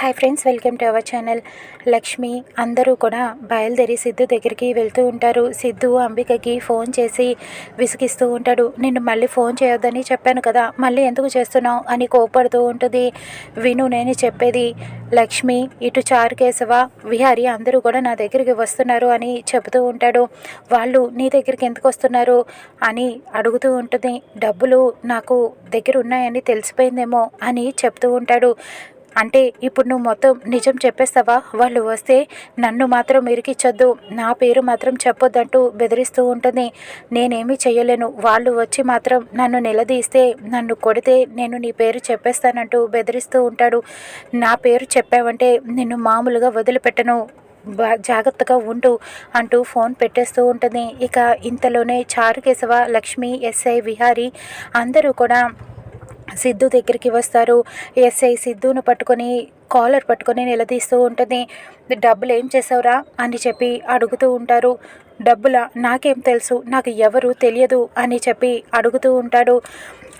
Hi friends welcome to our channel Lakshmi అందరూ కూడా బయలుదేరి సిద్ధు దగ్గరికి వెళ్తూ ఉంటారు. సిద్ధు అంబికకి ఫోన్ చేసి విసిగిస్తూ ఉంటాడు. నిన్ను మళ్ళీ ఫోన్ చేయొద్దని చెప్పాను కదా మళ్ళీ ఎందుకు చేస్తున్నావు? అని కోపడుతూ ఉంటుంది. విను నేను చెప్పేది. లక్ష్మి ఇటు చారుకేశవ విహారి అందరూ కూడా నా దగ్గరికి వస్తున్నారు అని చెబుతూ ఉంటాడు. వాళ్ళు నీ దగ్గరికి ఎందుకు వస్తున్నారు? అని అడుగుతూ ఉంటుంది. డబ్బులు నాకు దగ్గర ఉన్నాయని తెలిసిపోయిందేమో అని చెప్తూ ఉంటాడు. అంటే ఇప్పుడు నువ్వు మొత్తం నిజం చెప్పేస్తావా? వాళ్ళు వస్తే నన్ను మాత్రం ఇరికిచ్చొద్దు నా పేరు మాత్రం చెప్పొద్దంటూ బెదిరిస్తూ ఉంటుంది. నేనేమీ చేయలేను వాళ్ళు వచ్చి మాత్రం నన్ను నిలదీస్తే నన్ను కొడితే నేను నీ పేరు చెప్పేస్తానంటూ బెదిరిస్తూ ఉంటాడు. నా పేరు చెప్పావంటే నిన్ను మామూలుగా వదిలిపెట్టను. జాగ్రత్తగా ఉండు అంటూ ఫోన్ పెట్టేస్తూ ఉంటుంది. ఇక ఇంతలోనే చారుకేశవ లక్ష్మి ఎస్ఐ విహారీ అందరూ కూడా సిద్ధు దగ్గరికి వస్తారు. ఎస్ఐ సిద్ధును పట్టుకొని కాలర్ పట్టుకొని నిలదీస్తూ ఉంటుంది. డబ్బులు ఏం చేసావురా? అని చెప్పి అడుగుతూ ఉంటారు. డబ్బుల? నాకేం తెలుసు? నాకు ఎవరు తెలియదు? అని చెప్పి అడుగుతూ ఉంటాడు.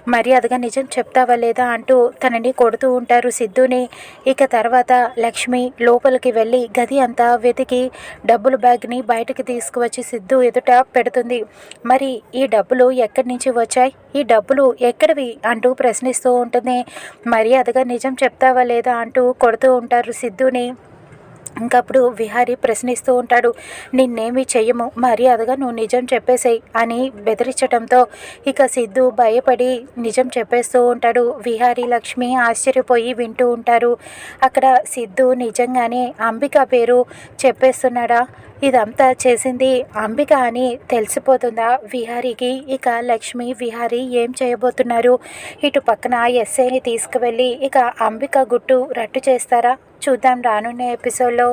మర్యాదగా నిజం చెప్తావా లేదా అంటూ తనని కొడుతూ ఉంటారు సిద్ధుని. ఇక తర్వాత లక్ష్మి లోపలికి వెళ్ళి గది అంతా వెతికి డబ్బుల బ్యాగ్ని బయటకు తీసుకువచ్చి సిద్ధు ఎదుట పెడుతుంది. మరి ఈ డబ్బులు ఎక్కడి నుంచి వచ్చాయి? ఈ డబ్బులు ఎక్కడివి? అంటూ ప్రశ్నిస్తూ ఉంటుంది. మర్యాదగా నిజం చెప్తావా లేదా అంటూ కొడుతూ ఉంటారు సిద్ధుని. ఇంకప్పుడు విహారీ ప్రశ్నిస్తూ ఉంటాడు నిన్నేమి చెయ్యము మర్యాదగా నువ్వు నిజం చెప్పేసేయ్ అని బెదిరించడంతో ఇక సిద్ధు భయపడి నిజం చెప్పేస్తూ ఉంటాడు. విహారీ లక్ష్మి ఆశ్చర్యపోయి వింటూ ఉంటారు. అక్కడ సిద్ధు నిజంగానే అంబిక పేరు చెప్పేస్తున్నాడా? ఇదంతా చేసింది అంబిక అని తెలిసిపోతుందా విహారీకి? ఇక లక్ష్మి విహారీ ఏం చేయబోతున్నారు? ఇటు పక్కన ఎస్ఐని తీసుకువెళ్ళి ఇక అంబిక గుట్టు రట్టు చేస్తారా? చూద్దాం రానున్న ఎపిసోడ్లో.